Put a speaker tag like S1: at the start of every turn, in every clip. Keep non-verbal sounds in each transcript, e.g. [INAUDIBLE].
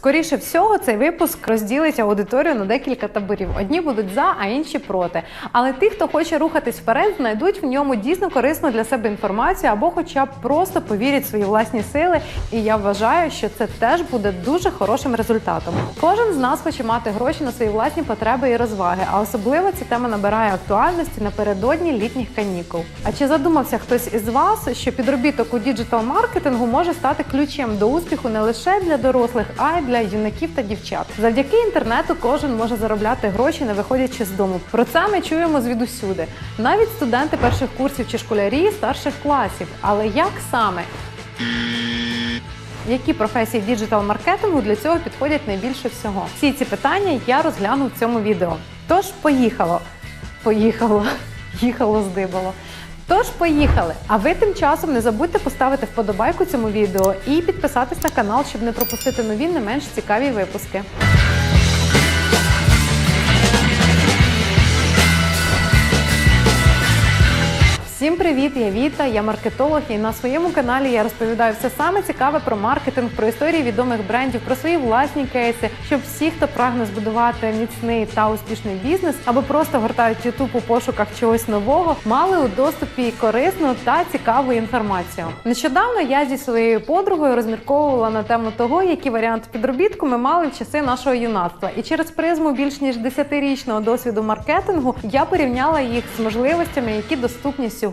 S1: Скоріше всього, цей випуск розділить аудиторію на декілька таборів. Одні будуть за, а інші проти. Але ті, хто хоче рухатись вперед, знайдуть в ньому дійсно корисну для себе інформацію або, хоча б просто повірять в свої власні сили. І я вважаю, що це теж буде дуже хорошим результатом. Кожен з нас хоче мати гроші на свої власні потреби і розваги, а особливо ця тема набирає актуальності напередодні літніх канікул. А чи задумався хтось із вас, що підробіток у діджитал-маркетингу може стати ключем до успіху не лише для дорослих, а й для юнаків та дівчат? Завдяки інтернету кожен може заробляти гроші, не виходячи з дому. Про це ми чуємо звідусюди. Навіть студенти перших курсів чи школярі старших класів. Але як саме? Які професії діджитал-маркетингу для цього підходять найбільше всього? Всі ці питання я розгляну в цьому відео. Тож поїхало. Поїхало. [LAUGHS] Їхало здибало. Тож поїхали! А ви тим часом не забудьте поставити вподобайку цьому відео і підписатись на канал, щоб не пропустити нові не менш цікаві випуски. Всім привіт! Я Віта, я маркетолог, і на своєму каналі я розповідаю все саме цікаве про маркетинг, про історії відомих брендів, про свої власні кейси, щоб всі, хто прагне збудувати міцний та успішний бізнес, або просто гортають YouTube у пошуках чогось нового, мали у доступі корисну та цікаву інформацію. Нещодавно я зі своєю подругою розмірковувала на тему того, які варіанти підробітку ми мали в часи нашого юнацтва, і через призму більш ніж 10-річного досвіду маркетингу я порівняла їх з можливостями, які доступні сьогодні.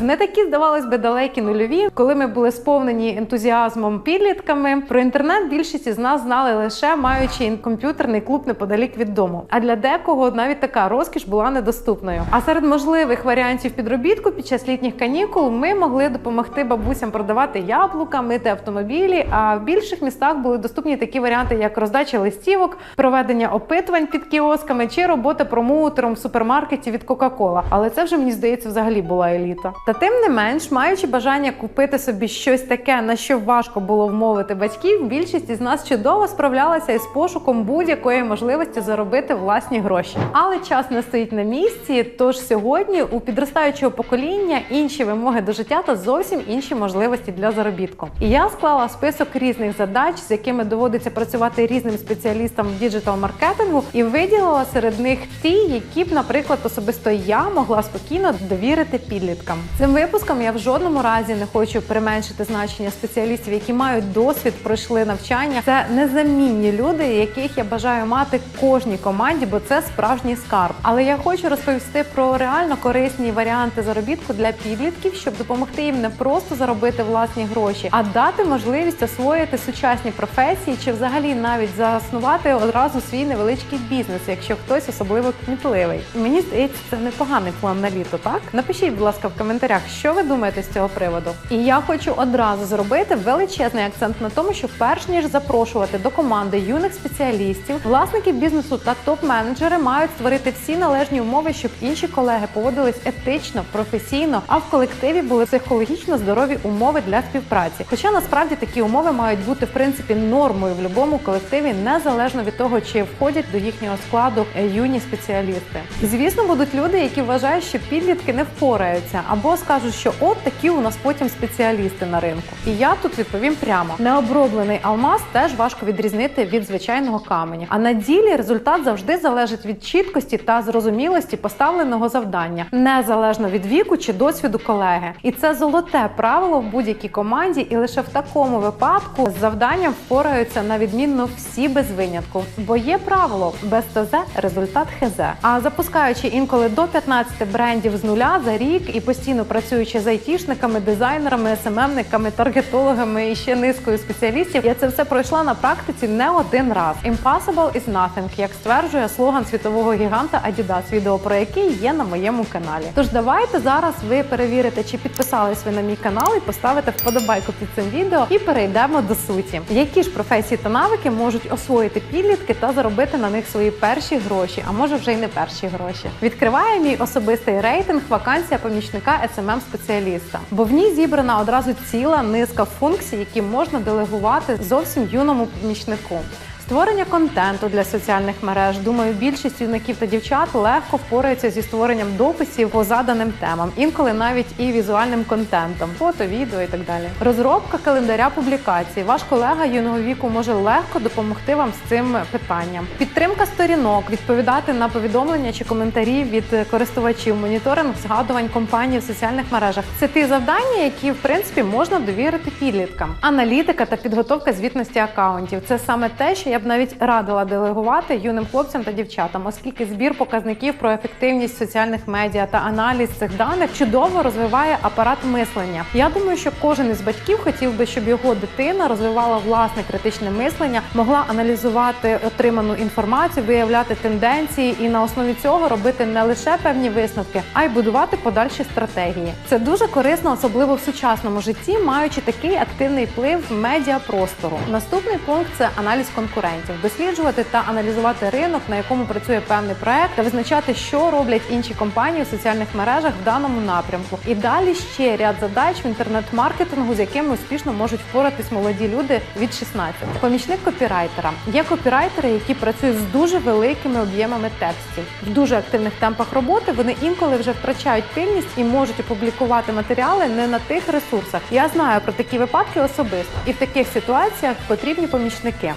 S1: В не такі, здавалось би, далекі нульові, коли ми були сповнені ентузіазмом підлітками. Про інтернет більшість із нас знали лише маючи комп'ютерний клуб неподалік від дому. А для декого навіть така розкіш була недоступною. А серед можливих варіантів підробітку під час літніх канікул ми могли допомогти бабусям продавати яблука, мити автомобілі. А в більших містах були доступні такі варіанти, як роздача листівок, проведення опитувань під кіосками чи робота промоутером в супермаркеті від Coca-Cola. Але це вже мені здається взагалі була еліта. Та тим не менш, маючи бажання купити собі щось таке, на що важко було вмовити батьків, більшість із нас чудово справлялася із пошуком будь-якої можливості заробити власні гроші. Але час не стоїть на місці. Тож сьогодні у підростаючого покоління інші вимоги до життя та зовсім інші можливості для заробітку. І я склала список різних задач, з якими доводиться працювати різним спеціалістам в діджитал-маркетингу, і виділила серед них ті, які б, наприклад, особисто я могла спокійно довірити підліткам. Цим випуском я в жодному разі не хочу применшити значення спеціалістів, які мають досвід, пройшли навчання. Це незамінні люди, яких я бажаю мати кожній команді, бо це справжній скарб. Але я хочу розповісти про реально корисні варіанти заробітку для підлітків, щоб допомогти їм не просто заробити власні гроші, а дати можливість освоїти сучасні професії чи взагалі навіть заснувати одразу свій невеличкий бізнес, якщо хтось особливо кмітливий. Мені здається, це непоганий план на літо. Так напишіть, ласка, в коментарях, що ви думаєте з цього приводу. І я хочу одразу зробити величезний акцент на тому, що перш ніж запрошувати до команди юних спеціалістів, власники бізнесу та топ-менеджери мають створити всі належні умови, щоб інші колеги поводились етично, професійно, а в колективі були психологічно здорові умови для співпраці. Хоча насправді такі умови мають бути в принципі нормою в будь-якому колективі, незалежно від того, чи входять до їхнього складу е, юні спеціалісти. Звісно, будуть люди, які вважають, що підлітки не впораються, або скажуть, що от такі у нас потім спеціалісти на ринку. І я тут відповім прямо: необроблений алмаз теж важко відрізнити від звичайного каменя. А на ділі результат завжди залежить від чіткості та зрозумілості поставленого завдання, незалежно від віку чи досвіду колеги. І це золоте правило в будь-якій команді, і лише в такому випадку з завданням впораються на відмінно всі без винятку. Бо є правило без ТЗ результат ХЗ. А запускаючи інколи до 15 брендів з нуля за рік і постійно працюючи з айтішниками, дизайнерами, СММниками, таргетологами і ще низкою спеціалістів, я це все пройшла на практиці не один раз. Impossible is nothing, як стверджує слоган світового гіганта Adidas, відео про який є на моєму каналі. Тож давайте зараз ви перевірите, чи підписались ви на мій канал і поставите вподобайку під цим відео, і перейдемо до суті. Які ж професії та навики можуть освоїти підлітки та заробити на них свої перші гроші, а може вже й не перші гроші. Відкриває мій особистий рейтинг вакансія помічника smm спеціаліста, бо в ній зібрана одразу ціла низка функцій, які можна делегувати зовсім юному помічнику. Створення контенту для соціальних мереж. Думаю, більшість юнаків та дівчат легко впораються зі створенням дописів по заданим темам, інколи навіть і візуальним контентом, фото, відео і так далі. Розробка календаря публікацій. Ваш колега юного віку може легко допомогти вам з цим питанням. Підтримка сторінок, відповідати на повідомлення чи коментарі від користувачів, моніторинг згадувань компаній в соціальних мережах. Це ті завдання, які в принципі можна довірити підліткам. Аналітика та підготовка звітності акаунтів це саме те, що я б навіть радила делегувати юним хлопцям та дівчатам, оскільки збір показників про ефективність соціальних медіа та аналіз цих даних чудово розвиває апарат мислення. Я думаю, що кожен із батьків хотів би, щоб його дитина розвивала власне критичне мислення, могла аналізувати отриману інформацію, виявляти тенденції і на основі цього робити не лише певні висновки, а й будувати подальші стратегії. Це дуже корисно, особливо в сучасному житті, маючи такий активний вплив медіапростору. Наступний пункт це аналіз конкурентів, досліджувати та аналізувати ринок, на якому працює певний проект, та визначати, що роблять інші компанії в соціальних мережах в даному напрямку. І далі ще ряд задач в інтернет-маркетингу, з якими успішно можуть впоратись молоді люди від 16. Помічник копірайтера є копірайтери, які працюють з дуже великими об'ємами текстів. В дуже активних темпах роботи вони інколи вже втрачають пильність і можуть опублікувати матеріали не на тих ресурсах. Я знаю про такі випадки особисто, і в таких ситуаціях потрібні помічники,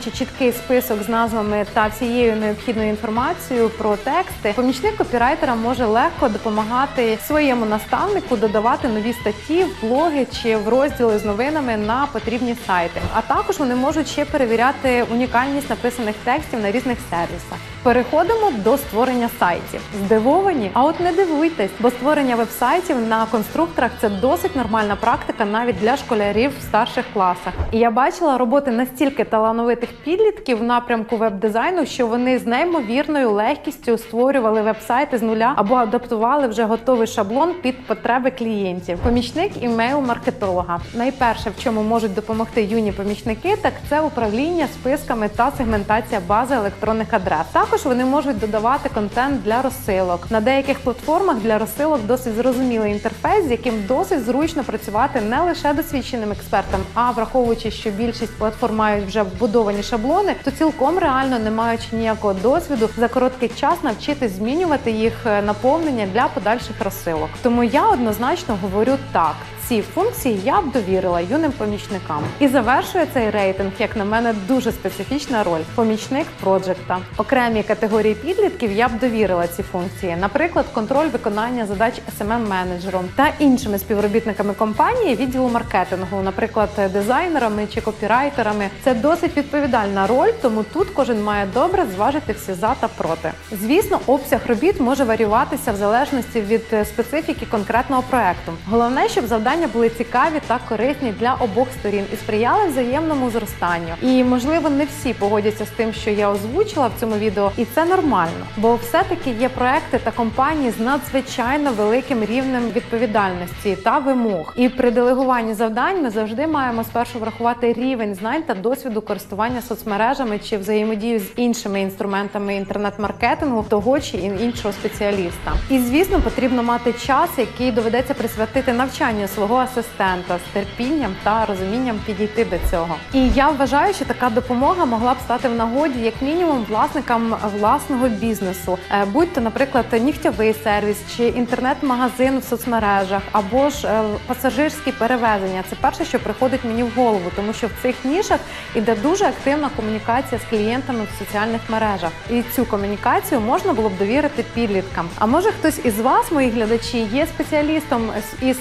S1: маючи чіткий список з назвами та всією необхідною інформацією про тексти. Помічник копірайтера може легко допомагати своєму наставнику додавати нові статті в блоги чи в розділи з новинами на потрібні сайти. А також вони можуть ще перевіряти унікальність написаних текстів на різних сервісах. Переходимо до створення сайтів. Здивовані? А от не дивуйтесь, бо створення вебсайтів на конструкторах це досить нормальна практика навіть для школярів в старших класах. І я бачила роботи настільки талановитих підлітків в напрямку веб-дизайну, що вони з неймовірною легкістю створювали вебсайти з нуля або адаптували вже готовий шаблон під потреби клієнтів. Помічник імейл-маркетолога. Найперше, в чому можуть допомогти юні помічники, так це управління списками та сегментація бази електронних адрес. Також вони можуть додавати контент для розсилок. На деяких платформах для розсилок досить зрозумілий інтерфейс, з яким досить зручно працювати не лише досвідченим експертам, а враховуючи, що більшість платформ мають вже вбудовані шаблони, то цілком реально, не маючи ніякого досвіду, за короткий час навчитись змінювати їх е, наповнення для подальших розсилок. Тому я однозначно говорю так. Ці функції я б довірила юним помічникам. І завершує цей рейтинг, як на мене, дуже специфічна роль помічник проджекта. Окремі категорії підлітків я б довірила ці функції, наприклад, контроль виконання задач smm менеджером та іншими співробітниками компанії відділу маркетингу, наприклад, дизайнерами чи копірайтерами. Це досить відповідальна роль, тому тут кожен має добре зважити всі за та проти. Звісно, обсяг робіт може варіюватися в залежності від е, специфіки конкретного проекту. Головне, щоб завдання були цікаві та корисні для обох сторін і сприяли взаємному зростанню. І можливо, не всі погодяться з тим, що я озвучила в цьому відео, і це нормально, бо все-таки є проекти та компанії з надзвичайно великим рівнем відповідальності та вимог. І при делегуванні завдань ми завжди маємо спершу врахувати рівень знань та досвіду користування соцмережами чи взаємодію з іншими інструментами інтернет-маркетингу того чи іншого спеціаліста. І звісно, потрібно мати час, який доведеться присвятити навчанню свого асистента з терпінням та розумінням підійти до цього. І я вважаю, що така допомога могла б стати в нагоді як мінімум власникам власного бізнесу, Е, будь то, наприклад, нігтєвий сервіс чи інтернет-магазин в соцмережах, або ж е, пасажирські перевезення. Це перше, що приходить мені в голову, тому що в цих нішах іде дуже активна комунікація з клієнтами в соціальних мережах, і цю комунікацію можна було б довірити підліткам. А може хтось із вас, мої глядачі, є спеціалістом із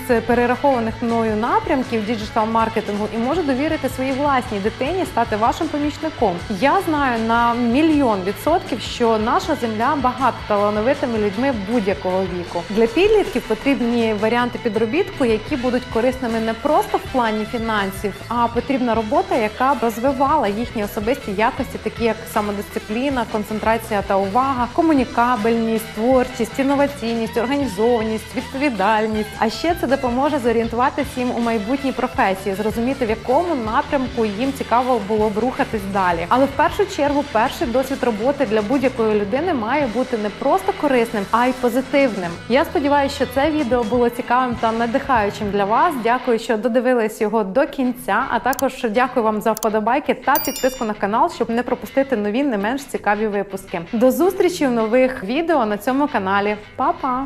S1: перерахованих мною напрямків діджитал-маркетингу і може довірити своїй власній дитині стати вашим помічником. Я знаю на мільйон відсотків, що наша земля багата талановитими людьми будь-якого віку. Для підлітків потрібні варіанти підробітку, які будуть корисними не просто в плані фінансів, а потрібна робота, яка б розвивала їхні особисті якості, такі як самодисципліна, концентрація та увага, комунікабельність, творчість, інноваційність, організованість, відповідальність. А ще це допоможе зорієнтуватися зорієнтувати всім у майбутній професії, зрозуміти в якому напрямку їм цікаво було б рухатись далі. Але в першу чергу, перший досвід роботи для будь-якої людини має бути не просто корисним, а й позитивним. Я сподіваюся, що це відео було цікавим та надихаючим для вас. Дякую, що додивились його до кінця. А також дякую вам за вподобайки та підписку на канал, щоб не пропустити нові не менш цікаві випуски. До зустрічі в нових відео на цьому каналі. Па-па!